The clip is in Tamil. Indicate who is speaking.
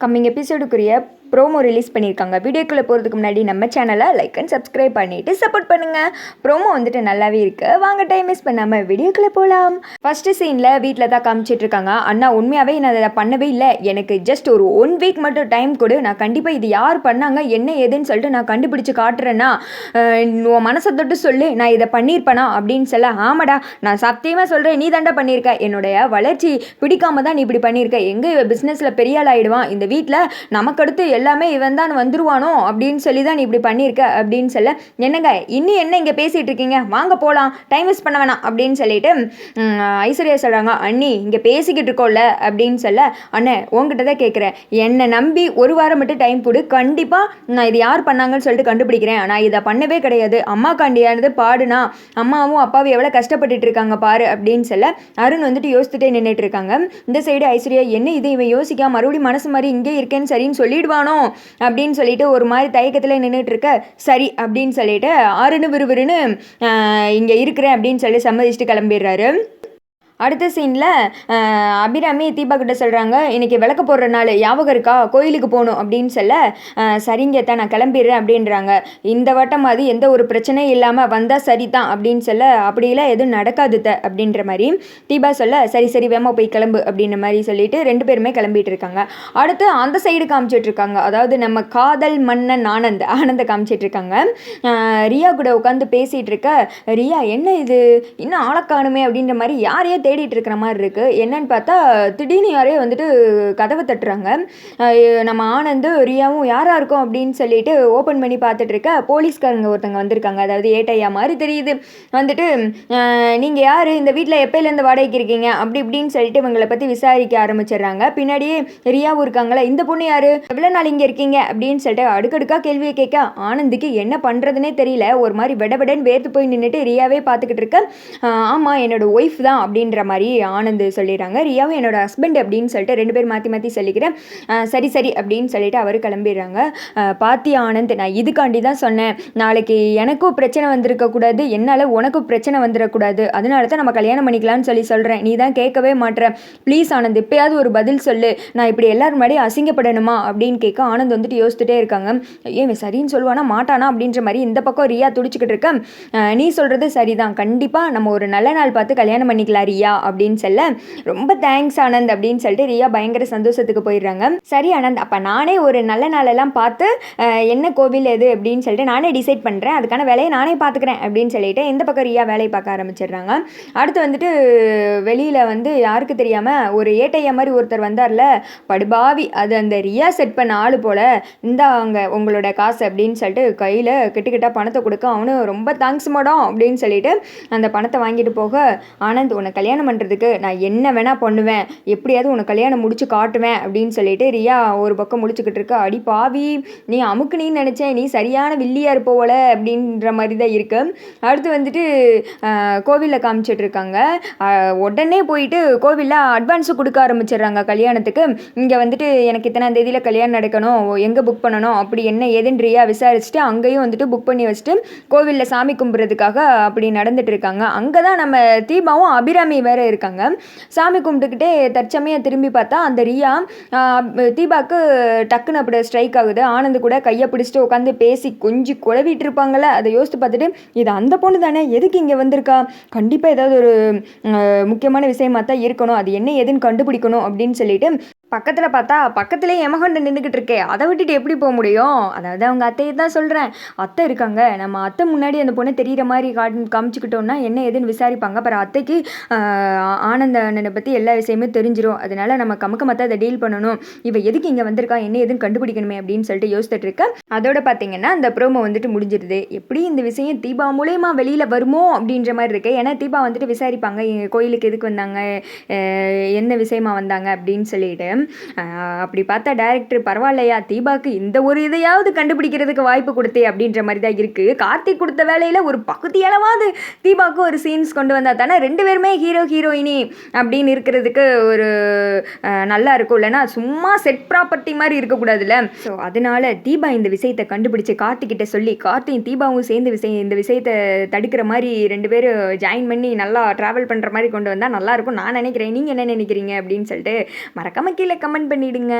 Speaker 1: கம்மிங் எபிசோடுக்குரிய ப்ரோமோ ரிலீஸ் பண்ணியிருக்காங்க. வீடியோக்குள்ளே போகிறதுக்கு முன்னாடி நம்ம சேனலை லைக் அண்ட் சப்ஸ்கிரைப் பண்ணிவிட்டு சப்போர்ட் பண்ணுங்கள் ப்ரோமோ வந்துட்டு நல்லாவே இருக்குது வாங்க டைம் மிஸ் பண்ணாமல் வீடியோக்குள்ளே போகலாம் ஃபஸ்ட்டு சீனில் வீட்டில் தான் காமிச்சிட்டு இருக்காங்க. அண்ணா உண்மையாகவே நான் அதை பண்ணவே இல்லை. எனக்கு ஜஸ்ட் ஒரு ஒன் வீக் மட்டும் டைம் கொடு. நான் கண்டிப்பாக இது யார் பண்ணாங்க என்ன ஏதுன்னு சொல்லிட்டு நான் கண்டுபிடிச்சி காட்டுறேன்னா உன் மனசை தொட்டு சொல்லு. நான் இதை பண்ணியிருப்பேனா அப்படின்னு சொல்ல ஆமாடா நான் சத்தியமாக சொல்கிறேன் நீ தாண்டா பண்ணியிருக்க. என்னுடைய வளர்ச்சி பிடிக்காம தான் நீ இப்படி பண்ணியிருக்க. எங்கே இவன் பிஸ்னஸில் பெரிய ஆள் ஆயிடுவான் இந்த வீட்டில் நமக்கடுத்து எல்லாம் எல்லாமே இவன் தான் வந்துருவானோ அப்படின்னு சொல்லி தான் நீ இப்படி பண்ணியிருக்க அப்படின்னு சொல்ல என்னங்க இன்னும் என்ன இங்கே பேசிகிட்டு இருக்கீங்க? வாங்க போகலாம் டைம் வேஸ்ட் பண்ண வேணாம் அப்படின்னு சொல்லிட்டு ஐஸ்வர்யா சொல்கிறாங்க அண்ணி இங்கே பேசிக்கிட்டு இருக்கோம்ல அப்படின்னு சொல்ல அண்ணே உங்ககிட்ட தான் கேட்குறேன் என்னை நம்பி ஒரு வாரம் மட்டும் டைம் போடு கண்டிப்பாக நான் இது யார் பண்ணாங்கன்னு சொல்லிட்டு கண்டுபிடிக்கிறேன். நான் இதை பண்ணவே கிடையாது. அம்மா காண்டியானது பாடுனா அம்மாவும் அப்பாவும் எவ்வளோ கஷ்டப்பட்டுட்டு இருக்காங்க பாரு அப்படின்னு சொல்ல அருண் வந்துட்டு யோசிச்சுட்டே நின்றுட்டு இருக்காங்க. இந்த சைடு ஐஸ்வர்யா என்ன இது? இவன் யோசிக்கா மறுபடியும் மனசு மாதிரி இங்கே இருக்கேன்னு சரின்னு சொல்லிடுவான்? அப்படின்னு சொல்லிட்டு ஒரு மாதிரி தயக்கத்தில் நின்றுட்டு இருக்க சரி அப்படின்னு சொல்லிட்டு அருண் விறுவிறுன்னு இங்கே இருக்கிறேன் அப்படின்னு சொல்லி சம்மதிச்சுட்டு கிளம்பிடுறாரு. அடுத்த சீனில் அபிராமி தீபா கிட்ட சொல்கிறாங்க இன்றைக்கி விளக்கு போடுற நாள் ஞாபகம் இருக்கா? கோயிலுக்கு போகணும். அப்படின்னு சொல்ல சரிங்க தான் நான் கிளம்பிடுறேன் அப்படின்றாங்க. இந்த வட்டம் அது எந்த ஒரு பிரச்சனையும் இல்லாமல் வந்தால் சரி தான் அப்படின்னு சொல்ல அப்படியெல்லாம் எதுவும் நடக்காது த அப்படின்ற மாதிரி தீபா சொல்ல சரி சரி வேமா போய் கிளம்பு அப்படின்ற மாதிரி சொல்லிட்டு ரெண்டு பேருமே கிளம்பிட்டு இருக்காங்க. அடுத்து அந்த சைடு காமிச்சிட்டு இருக்காங்க. அதாவது நம்ம காதல் மன்னன் ஆனந்த் ஆனந்த காமிச்சிட்டு இருக்காங்க. ரியா கூட உட்காந்து பேசிகிட்டு இருக்க ரியா என்ன இது? இன்னும் ஆளை அப்படின்ற மாதிரி யாரையே தேடிட்டு இருக்கிற மாதிரி இருக்கு என்னன்னு பார்த்தா திடீர்னு யாரையோ வந்துட்டு கதவை தட்டுறாங்க. நம்ம ஆனந்து ரியாவும் யாரா இருக்கும் அப்படின்னு சொல்லிட்டு ஓப்பன் பண்ணி பார்த்துட்டு இருக்க போலீஸ்காரங்க ஒருத்தங்க வந்திருக்காங்க. அதாவது ஏட்டையா மாதிரி தெரியுது. வந்துட்டு நீங்கள் நீங்க யாரு? இந்த வீட்டில் எப்பயிலேருந்து வாடகைக்கு இருக்கீங்க? அப்படி இப்படின்னு சொல்லிட்டு இவங்களை பத்தி விசாரிக்க ஆரம்பிச்சிடுறாங்க. பின்னாடியே ரியாவும் இருக்காங்களா இந்த பொண்ணு யாரு? எவ்வளோ நாள் இங்கே இருக்கீங்க? அப்படின்னு சொல்லிட்டு அடுக்கடுக்கா கேள்வியை கேட்க ஆனந்துக்கு என்ன பண்ணுறதுனே தெரியல. ஒரு மாதிரி விட வேர்த்து போய் நின்றுட்டு ரியாவே பார்த்துக்கிட்டு இருக்க ஆமாம் ஆமா என்னோட ஒய்ஃப் தான் அப்படின்ற மாதிரி ஆனந்த் சொல்லிடுறாங்க. ரியாவும் என்னோட ஹஸ்பண்ட் அப்படின்னு சொல்லிட்டு ரெண்டு பேர் மாற்றி மாற்றி சொல்லிக்கிறேன். சரி சரி அப்படின்னு சொல்லிட்டு அவர் கிளம்பிடுறாங்க. பாத்தி ஆனந்த் நான் இதுக்காண்டி தான் சொன்னேன். நாளைக்கு எனக்கும் பிரச்சனை வந்திருக்கக்கூடாது என்னால் உனக்கும் பிரச்சனை வந்துடக்கூடாது அதனால தான் நம்ம கல்யாணம் பண்ணிக்கலாம்னு சொல்லி சொல்கிறேன் நீ தான் கேட்கவே மாட்டேற ப்ளீஸ் ஆனந்த் இப்போயாவது ஒரு பதில் சொல்லு. நான் இப்படி எல்லாரும் முன்னாடி அசிங்கப்படணுமா? அப்படின்னு கேட்க ஆனந்த் வந்துட்டு யோசிச்சுட்டே இருக்காங்க. ஏன் சரின்னு சொல்லுவானா மாட்டானா அப்படின்ற மாதிரி இந்த பக்கம் ரியா துடிச்சுக்கிட்டு இருக்க. நீ சொல்கிறது சரிதான். கண்டிப்பாக நம்ம ஒரு நல்ல நாள் பார்த்து கல்யாணம் பண்ணிக்கலாம் ரியா. அப்படின்னு சொல்ல ரொம்ப தேங்க்ஸ் ஆனந்த் அப்படின்னு சொல்லிட்டு ரியா பயங்கர சந்தோஷத்துக்கு போயிடுறாங்க. சரி ஆனந்த் அப்போ நானே ஒரு நல்ல நாளெல்லாம் பார்த்து என்ன கோவில் எது அப்படின்னு சொல்லிட்டு நானே டிசைட் பண்ணுறேன் அதுக்கான வேலையை நானே பார்த்துக்கிறேன் அப்படின்னு சொல்லிட்டு இந்த பக்கம் ரியா வேலையை பார்க்க ஆரம்பிச்சிடுறாங்க. அடுத்து வந்துட்டு வெளியில் வந்து யாருக்கு தெரியாமல் ஒரு ஏட்டையா மாதிரி ஒருத்தர் வந்தார்ல படுபாவி. அது அந்த ரியா செட் பண்ண ஆள் போல் இந்தாங்க உங்களோட காசு அப்படின்னு சொல்லிட்டு கையில் கிட்டக்கிட்ட பணத்தை கொடுக்க அவனும் ரொம்ப தேங்க்ஸ் மேடம் அப்படின்னு சொல்லிட்டு அந்த பணத்தை வாங்கிட்டு போக ஆனந்த் உன்னை கல்யாணம் கல்யாணம் பண்ணுறதுக்கு நான் என்ன வேணால் பண்ணுவேன். எப்படியாவது உனக்கு கல்யாணம் முடிச்சு காட்டுவேன் அப்படின்னு சொல்லிட்டு ரியா ஒரு பக்கம் முடிச்சுக்கிட்டு இருக்க. அடி பாவி நீ அமுக்கு நீ நினச்சேன். நீ சரியான வில்லியா இருப்போல அப்படின்ற மாதிரி தான் இருக்கு. அடுத்து வந்துட்டு கோவிலில் காமிச்சிட்டு இருக்காங்க. உடனே போயிட்டு கோவிலில் அட்வான்ஸு கொடுக்க ஆரம்பிச்சிடுறாங்க கல்யாணத்துக்கு. இங்கே வந்துட்டு எனக்கு இத்தனாம் தேதியில் கல்யாணம் நடக்கணும். எங்கே புக் பண்ணணும்? அப்படி என்ன ஏதுன்னு ரியா விசாரிச்சுட்டு அங்கேயும் வந்துட்டு புக் பண்ணி வச்சுட்டு கோவிலில் சாமி கும்பிட்றதுக்காக அப்படி நடந்துட்டு இருக்காங்க. அங்கே தான் நம்ம தீபாவும் அபிராமி வேற இருக்காங்க. சாமி கும்பிட்டுக்கிட்டே தற்சமயம் திரும்பி பார்த்தா அந்த ரியா தீபாக்கு டக்குன்னு அப்படி ஸ்ட்ரைக் ஆகுது. ஆனந்த் கூட கையை பிடிச்சிட்டு உட்காந்து பேசி கொஞ்சம் குழவிட்டு இருப்பாங்கல்ல அதை யோசித்து பார்த்துட்டு இது அந்த பொண்ணு தானே எதுக்கு இங்கே வந்திருக்கா? கண்டிப்பாக ஏதாவது ஒரு முக்கியமான விஷயமாக தான் இருக்கணும். அது என்ன ஏதுன்னு கண்டுபிடிக்கணும் அப்படின்னு சொல்லிட்டு பக்கத்தில் பார்த்தா பக்கத்துலேயே எமகண்ட நின்றுக்கிட்டு இருக்கே. அதை விட்டுட்டு எப்படி போக முடியும்? அதாவது அவங்க அத்தையை தான் சொல்கிறேன் அத்தை இருக்காங்க. நம்ம அத்தை முன்னாடி அந்த பொண்ணை தெரிகிற மாதிரி காட் காமிச்சிக்கிட்டோம்னா என்ன ஏதுன்னு விசாரிப்பாங்க. அப்புறம் அத்தைக்கு ஆனந்த அண்ணனை பற்றி எல்லா விஷயமே தெரிஞ்சிடும் அதனால நம்ம கமக்க மத்த அதை டீல் பண்ணணும். இவ எதுக்கு இங்கே வந்திருக்கா? என்ன ஏதுன்னு கண்டுபிடிக்கணுமே அப்படின்னு சொல்லிட்டு யோசிச்சுட்டு அதோட பார்த்தீங்கன்னா அந்த ப்ரோமோ வந்துட்டு முடிஞ்சிருது. எப்படி இந்த விஷயம் தீபா மூலயமா வெளியில் வருமோ அப்படின்ற மாதிரி இருக்கு. ஏன்னா தீபா வந்துட்டு விசாரிப்பாங்க. எங்கள் கோயிலுக்கு எதுக்கு வந்தாங்க? என்ன விஷயமா வந்தாங்க அப்படின்னு சொல்லிட்டு. அப்படி பார்த்தா டேரக்டர் பரவாயில்லையா? தீபாக்கு இந்த ஒரு இதையாவது கண்டுபிடிக்கிறதுக்கு வாய்ப்பு கொடுத்தே அப்படின்ற மாதிரி தான் இருக்குது கார்த்திக் கொடுத்த வேலையில் ஒரு பகுதி அளவாவது தீபாவுக்கு ஒரு சீன்ஸ் கொண்டு வந்தால் தானே ரெண்டு பேருமே ஹீரோ ஹீரோயினி அப்படின்னு இருக்கிறதுக்கு ஒரு நல்லா இருக்கும். இல்லைன்னா சும்மா செட் ப்ராப்பர்ட்டி மாதிரி இருக்கக்கூடாதுல்ல. ஸோ அதனால தீபா இந்த விஷயத்தை கண்டுபிடிச்சு கார்த்திக்கிட்ட சொல்லி கார்த்தியும் தீபாவும் சேர்ந்து விஷயம் இந்த விஷயத்தை தடுக்கிற மாதிரி ரெண்டு பேரும் ஜாயின் பண்ணி நல்லா ட்ராவல் பண்ணுற மாதிரி கொண்டு வந்தால் நல்லாயிருக்கும் நான் நினைக்கிறேன். நீங்கள் என்ன நினைக்கிறீங்க அப்படின்னு சொல்லிட்டு மறக்காமல் கீழே கமெண்ட் பண்ணிவிடுங்க